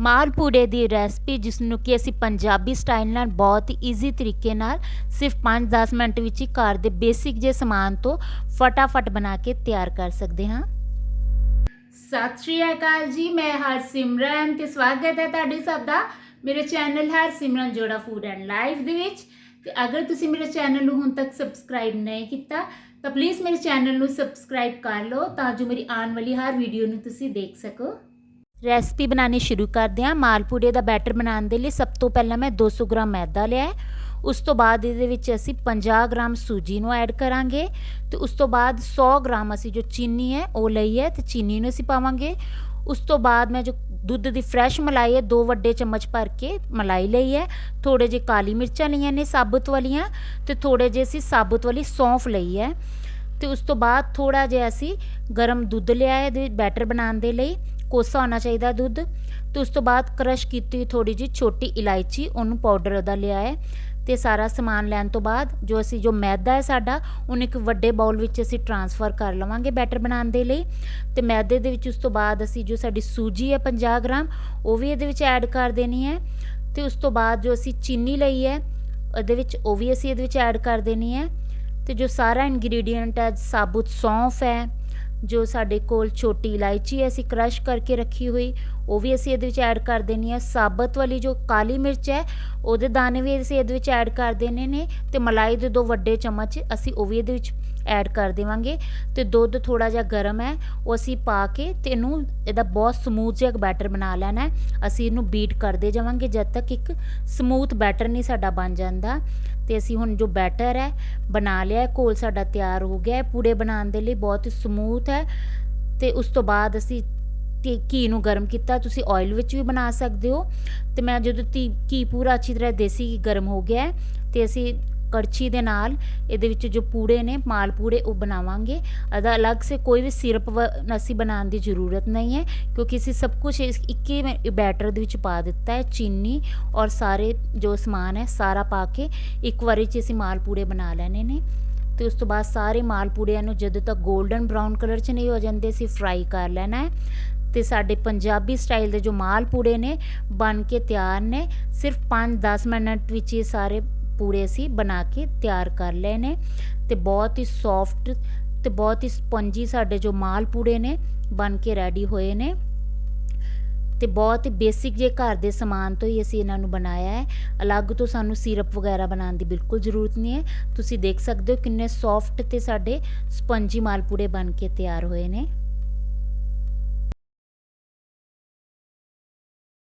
ਮਾਲਪੂੜੇ ਦੀ recipe ਜਿਸ ਨੂੰ ਕਿ ਅਸੀਂ ਪੰਜਾਬੀ ਸਟਾਈਲ ਨਾਲ ਬਹੁਤ ਈਜ਼ੀ ਤਰੀਕੇ ਨਾਲ ਸਿਰਫ 5-10 ਮਿੰਟ ਵਿੱਚ ਹੀ ਘਰ ਦੇ ਬੇਸਿਕ ਜੇ ਸਮਾਨ ਤੋਂ ਫਟਾਫਟ ਬਣਾ ਕੇ ਤਿਆਰ ਕਰ ਸਕਦੇ ਹਾਂ। ਸਤਿ ਸ਼੍ਰੀ ਅਕਾਲ ਜੀ, ਮੈਂ ਹਰਸਿਮਰਨ ਤੇ ਸਵਾਗਤ ਹੈ ਤੁਹਾਡੇ ਸਭ ਦਾ ਮੇਰੇ ਚੈਨਲ ਹਰਸਿਮਰਨ ਜੋੜਾ ਫੂਡ ਐਂਡ ਲਾਈਫ ਦੇ ਵਿੱਚ। ਤੇ ਅਗਰ ਤੁਸੀਂ ਮੇਰੇ ਚੈਨਲ ਨੂੰ ਹੁਣ ਤੱਕ ਸਬਸਕ੍ਰਾਈਬ ਨਹੀਂ ਕੀਤਾ, ਤਾਂ ਪਲੀਜ਼ ਮੇਰੇ ਚੈਨਲ ਨੂੰ ਸਬਸਕ੍ਰਾਈਬ ਕਰ ਲਓ ਤਾਂ ਜੋ ਮੇਰੀ ਆਉਣ ਵਾਲੀ ਹਰ ਵੀਡੀਓ ਨੂੰ ਤੁਸੀਂ ਦੇਖ ਸਕੋ। ਰੈਸਪੀ ਬਣਾਉਣੀ ਸ਼ੁਰੂ ਕਰਦੇ ਹਾਂ। ਮਾਲਪੂੜੇ ਦਾ ਬੈਟਰ ਬਣਾਉਣ ਦੇ ਲਈ ਸਭ ਤੋਂ ਪਹਿਲਾਂ ਮੈਂ 200 ਗ੍ਰਾਮ ਮੈਦਾ ਲਿਆ ਹੈ। ਉਸ ਤੋਂ ਬਾਅਦ ਇਹਦੇ ਵਿੱਚ ਅਸੀਂ 50 ਗ੍ਰਾਮ ਸੂਜੀ ਨੂੰ ਐਡ ਕਰਾਂਗੇ ਤੇ ਉਸ ਤੋਂ ਬਾਅਦ 100 ਗ੍ਰਾਮ ਅਸੀਂ ਜੋ ਚੀਨੀ ਹੈ, ਉਹ ਲਈ ਹੈ ਤੇ ਚੀਨੀ ਨੂੰ ਅਸੀਂ ਪਾਵਾਂਗੇ। ਉਸ ਤੋਂ ਬਾਅਦ ਮੈਂ ਜੋ ਦੁੱਧ ਦੀ ਫਰੈਸ਼ ਮਲਾਈ ਹੈ, ਦੋ ਵੱਡੇ ਚਮਚ ਭਰ ਕੇ ਮਲਾਈ ਲਈ ਹੈ। ਥੋੜੇ ਜਿਹੇ ਕਾਲੀ ਮਿਰਚਾਂ ਲਈਆਂ ਨੇ ਸਾਬੁਤ ਵਾਲੀਆਂ ਤੇ ਥੋੜੇ ਜਿਹੇ ਅਸੀਂ ਸਾਬੁਤ ਵਾਲੀ ਸੌਂਫ ਲਈ ਹੈ। ਤੇ ਉਸ ਤੋਂ ਬਾਅਦ ਥੋੜਾ ਜਿਹਾ ਅਸੀਂ ਗਰਮ ਦੁੱਧ ਲਿਆ ਹੈ ਇਹਦੇ ਬੈਟਰ ਬਣਾਉਣ ਦੇ ਲਈ। ਕੋਸਾ ਹੋਣਾ ਚਾਹੀਦਾ ਦੁੱਧ। ਤੇ ਉਸ ਤੋਂ ਬਾਅਦ ਕ੍ਰਸ਼ ਕੀਤੀ ਥੋੜੀ ਜਿਹੀ ਛੋਟੀ ਇਲਾਇਚੀ, ਉਹਨੂੰ ਪਾਊਡਰ ਉਹਦਾ ਲਿਆ ਹੈ। ਤੇ ਸਾਰਾ ਸਮਾਨ ਲੈਣ ਤੋਂ ਬਾਅਦ ਜੋ ਅਸੀਂ, ਜੋ ਮੈਦਾ ਹੈ ਸਾਡਾ, ਉਹਨੂੰ ਇੱਕ ਵੱਡੇ ਬਾਉਲ ਵਿੱਚ ਅਸੀਂ ਟਰਾਂਸਫਰ ਕਰ ਲਵਾਂਗੇ ਬੈਟਰ ਬਣਾਉਣ ਦੇ ਲਈ। ਤੇ ਮੈਦੇ ਦੇ ਵਿੱਚ ਉਸ ਤੋਂ ਬਾਅਦ ਅਸੀਂ ਜੋ ਸਾਡੀ ਸੂਜੀ ਹੈ 50 ਗ੍ਰਾਮ, ਉਹ ਵੀ ਇਹਦੇ ਵਿੱਚ ਐਡ ਕਰ ਦੇਣੀ ਹੈ। ਤੇ ਉਸ ਤੋਂ ਬਾਅਦ ਜੋ ਅਸੀਂ ਚੀਨੀ ਲਈ ਹੈ, ਉਹਦੇ ਵਿੱਚ ਉਹ ਵੀ ਅਸੀਂ ਇਹਦੇ ਵਿੱਚ ਐਡ ਕਰ ਦੇਣੀ ਹੈ। ਤੇ ਜੋ ਸਾਰਾ ਇੰਗਰੀਡੀਅੰਟ ਹੈ, ਸਾਬੁਤ ਸੌਂਫ ਹੈ ਜੋ ਸਾਡੇ ਕੋਲ ਛੋਟੀ ਇਲਾਇਚੀ ਹੈ ਅਸੀਂ ਕ੍ਰਸ਼ ਕਰਕੇ ਰੱਖੀ ਹੋਈ ਉਹ ਵੀ ਅਸੀਂ ਇਹਦੇ ਵਿੱਚ ਐਡ ਕਰ ਦੇਣੀ ਹੈ। ਸਾਬਤ ਵਾਲੀ ਜੋ ਕਾਲੀ ਮਿਰਚ ਹੈ, ਉਹਦੇ ਦਾਣੇ ਵੀ ਅਸੀਂ ਇਹਦੇ ਵਿੱਚ ਐਡ ਕਰ ਦੇਣੇ ਨੇ ਤੇ ਮਲਾਈ ਦੇ ਦੋ ਵੱਡੇ ਚਮਚ ਅਸੀਂ ਉਹ ਵੀ ਇਹਦੇ ਵਿੱਚ ਐਡ ਕਰ ਦੇਵਾਂਗੇ। ਤੇ ਦੁੱਧ ਥੋੜਾ ਜਿਹਾ ਗਰਮ ਹੈ, ਉਹ ਅਸੀਂ ਪਾ ਕੇ ਤੇ ਇਹਨੂੰ ਇਹਦਾ ਬਹੁਤ ਸਮੂਥ ਜਿਹਾ ਬੈਟਰ ਬਣਾ ਲੈਣਾ ਹੈ। ਅਸੀਂ ਇਹਨੂੰ ਬੀਟ ਕਰਦੇ ਜਾਵਾਂਗੇ ਜਦ ਤੱਕ ਇੱਕ ਸਮੂਥ ਬੈਟਰ ਨਹੀਂ ਸਾਡਾ ਬਣ ਜਾਂਦਾ। ਤੇ ਅਸੀਂ ਹੁਣ ਜੋ ਬੈਟਰ ਹੈ, ਬਣਾ ਲਿਆ ਹੈ, ਘੋਲ ਸਾਡਾ ਤਿਆਰ ਹੋ ਗਿਆ ਹੈ। ਪੂੜੇ ਬਣਾਉਣ ਦੇ ਲਈ ਬਹੁਤ ਹੀ ਸਮੂਥ ਹੈ। ਤੇ ਉਸ ਤੋਂ ਬਾਅਦ ਅਸੀਂ ਤੇ ਘੀ ਨੂੰ ਗਰਮ ਕੀਤਾ, ਤੁਸੀਂ ਆਇਲ ਵਿੱਚ ਵੀ ਬਣਾ ਸਕਦੇ ਹੋ। ਤੇ ਮੈਂ ਜਦੋਂ ਤੀ, ਘੀ ਪੂਰਾ ਅੱਛੀ ਤਰ੍ਹਾਂ ਦੇਸੀ ਘੀ ਗਰਮ ਹੋ ਗਿਆ ਹੈ, ਤੇ ਅਸੀਂ ਕੜਛੀ ਦੇ ਨਾਲ ਇਹਦੇ ਵਿੱਚ ਜੋ ਪੂੜੇ ਨੇ, ਮਾਲ ਪੂੜੇ, ਉਹ ਬਣਾਵਾਂਗੇ। ਇਹਦਾ ਅਲੱਗ ਸੇ ਕੋਈ ਵੀ ਸਿਰਪ ਅਸੀਂ ਬਣਾਉਣ ਦੀ ਜ਼ਰੂਰਤ ਨਹੀਂ ਹੈ, ਕਿਉਂਕਿ ਅਸੀਂ ਸਭ ਕੁਝ ਇੱਕ ਹੀ ਬੈਟਰ ਦੇ ਵਿੱਚ ਪਾ ਦਿੱਤਾ ਹੈ, ਚੀਨੀ ਔਰ ਸਾਰੇ ਜੋ ਸਮਾਨ ਹੈ, ਸਾਰਾ ਪਾ ਕੇ ਇੱਕ ਵਾਰੀ 'ਚ ਅਸੀਂ ਮਾਲ ਪੂੜੇ ਬਣਾ ਲੈਣੇ ਨੇ। ਤੇ ਉਸ ਤੋਂ ਬਾਅਦ ਸਾਰੇ ਮਾਲ ਪੂੜਿਆਂ ਨੂੰ ਜਦੋਂ ਤੱਕ 골ਡਨ ਬ੍ਰਾਊਨ ਕਲਰ 'ਚ ਨਹੀਂ ਹੋ ਜਾਂਦੇ, ਅਸੀਂ ਫਰਾਈ ਕਰ ਲੈਣਾ ਹੈ। ਤੇ ਸਾਡੇ ਪੰਜਾਬੀ ਸਟਾਈਲ ਦੇ ਜੋ ਮਾਲ ਪੂੜੇ ਨੇ, ਬਣ ਕੇ ਤਿਆਰ ਨੇ। ਸਿਰਫ 5-10 ਮਿੰਟ ਵਿੱਚ ਇਹ ਸਾਰੇ ਪੂੜੇ ਅਸੀਂ ਬਣਾ ਕੇ ਤਿਆਰ ਕਰ ਲਏ ਨੇ ਤੇ ਬਹੁਤ ਹੀ ਸੌਫਟ ਤੇ ਬਹੁਤ ਹੀ ਸਪੰਜੀ ਸਾਡੇ ਜੋ ਮਾਲ ਪੂੜੇ ਨੇ, ਬਣ ਕੇ ਰੈਡੀ ਹੋਏ ਨੇ। ਤੇ ਬਹੁਤ ਹੀ ਬੇਸਿਕ ਜੇ ਘਰ ਦੇ ਸਮਾਨ ਤੋਂ ਹੀ ਅਸੀਂ ਇਹਨਾਂ ਨੂੰ ਬਣਾਇਆ ਹੈ। ਅਲੱਗ ਤੋਂ ਸਾਨੂੰ ਸਿਰਪ ਵਗੈਰਾ ਬਣਾਉਣ ਦੀ ਬਿਲਕੁਲ ਜ਼ਰੂਰਤ ਨਹੀਂ ਹੈ। ਤੁਸੀਂ ਦੇਖ ਸਕਦੇ ਹੋ ਕਿੰਨੇ ਸੌਫਟ ਤੇ ਸਾਡੇ ਸਪੰਜੀ ਮਾਲਪੂੜੇ ਬਣ ਕੇ ਤਿਆਰ ਹੋਏ ਨੇ।